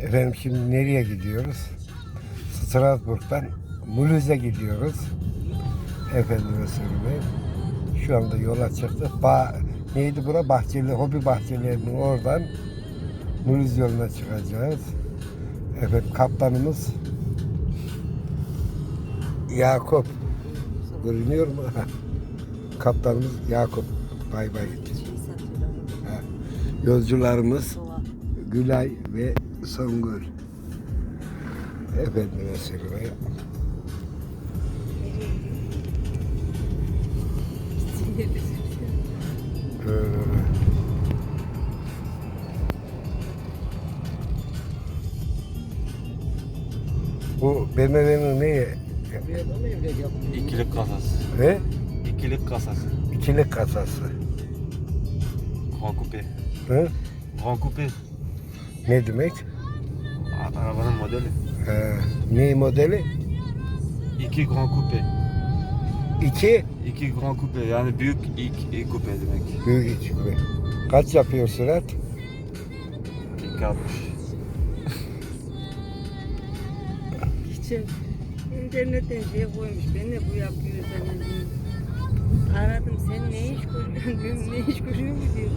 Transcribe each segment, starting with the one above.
Efendim şimdi nereye gidiyoruz? Strasbourg'dan Mulhouse'e gidiyoruz. Efendime söyleyeyim. Şu anda yola çıktık. Ba neydi bura? Bahçeli, hobi bahçelerinin oradan Mulhouse yoluna çıkacağız. Efendim kaptanımız Yakup. Görünüyor mu? Kaptanımız Yakup. Bay bay. Yolcularımız Gülay ve Songül. Efendime söyleyeyim. Ee, bu BMW'nin ne? İkilik kasası. Ne? İkilik kasası. İkilik kasası. Grand Coupe. Hı? Grand Coupe. Ne demek? Arabanın modeli. Ee, ne modeli? İki Grand Coupe. İki İki Grand Coupe yani büyük ilk, ilk coupe demek. büyük iki mi? Kaç yapıyor sürat? 260. Geçen internetten şey koymuş. Ben de bu yapıyor zannediyorum. Aradım sen ne iş görüyorsun. Ne iş görüyorsun diyor.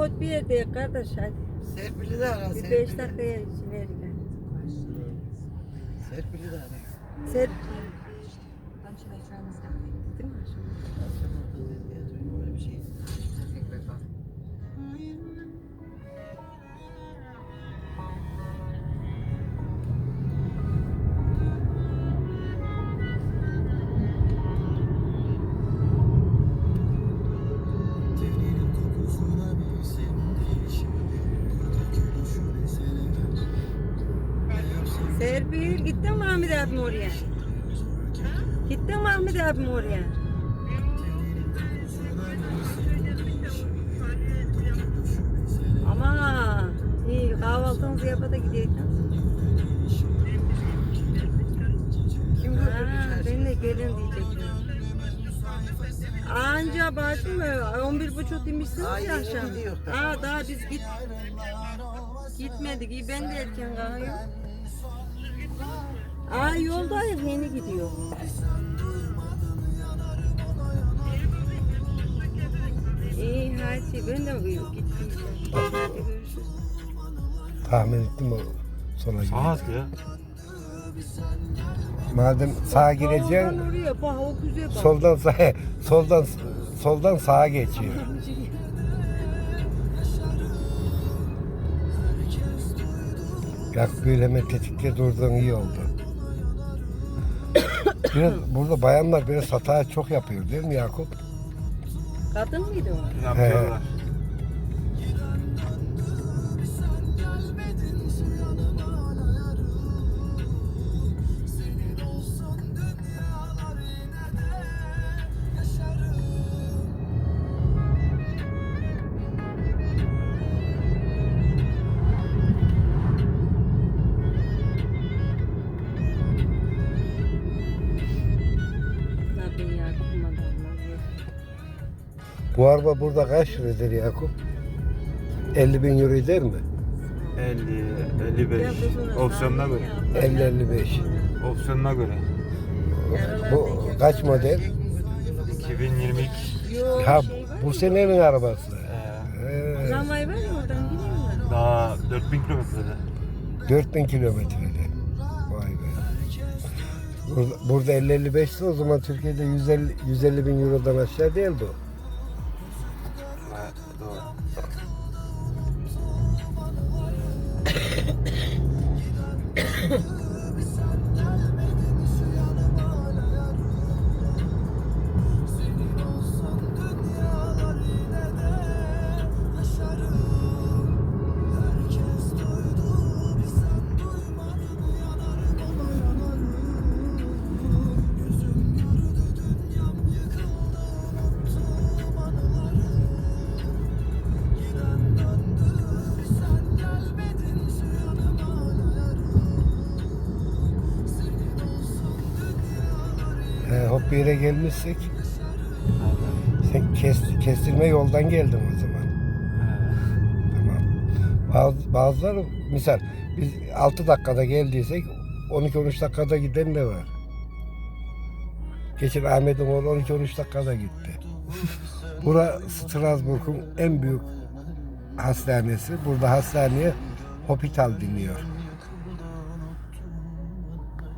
Hot bir yerde kardeş hadi. Serpil'i de ara. Bir Serpil'i. beş dakikaya için ver. Serpil'i de ara. Sen... Serpil gittin mi Ahmet abim oraya? Gittin mi Ahmet abim oraya? Ama iyi kahvaltınızı yapa da gidelim. Kim Ha, ben de gelin diyecektim. Anca bacım 11 buçuk demişsiniz ya akşam. Aa daha biz git gitmedik. Ben de erken kalkıyorum. Aa yoldayız yeni gidiyor. İyi hadi ben de gittim. Hadi görüşürüz. Tahmin ettim o sola gidiyor. Saat ya. Madem sağa Oradan gireceksin, oraya bak o güzel bak. soldan sağa, soldan soldan sağa geçiyor. Yak böyle hemen tetikte durduğun iyi oldu. biraz burada bayanlar biraz hata çok yapıyor değil mi Yakup? Kadın mıydı o? Yapıyorlar. Bu araba burada kaç liradır Yakup? 50 bin euro eder mi? 50, 55. Opsiyonuna göre. 50-55. Opsiyonuna göre. Bu kaç model? 2022. Yok Ha bu senenin arabası. Ee, He, Tramvay var ya oradan gidiyorlar. daha 4000 kilometrede. 4000 kilometrede. Vay be. Burada, burada 50-55 ise o zaman Türkiye'de 150, 150 bin eurodan aşağı değildi o. フフフ。Bir yere gelmişsek sen kes, kestirme yoldan geldin o zaman. Tamam. Bazı, bazıları misal biz 6 dakikada geldiysek 12-13 dakikada giden de var. Geçen Ahmet'in oğlu 12-13 dakikada gitti. Bura Strasbourg'un en büyük hastanesi. Burada hastaneye hospital deniyor.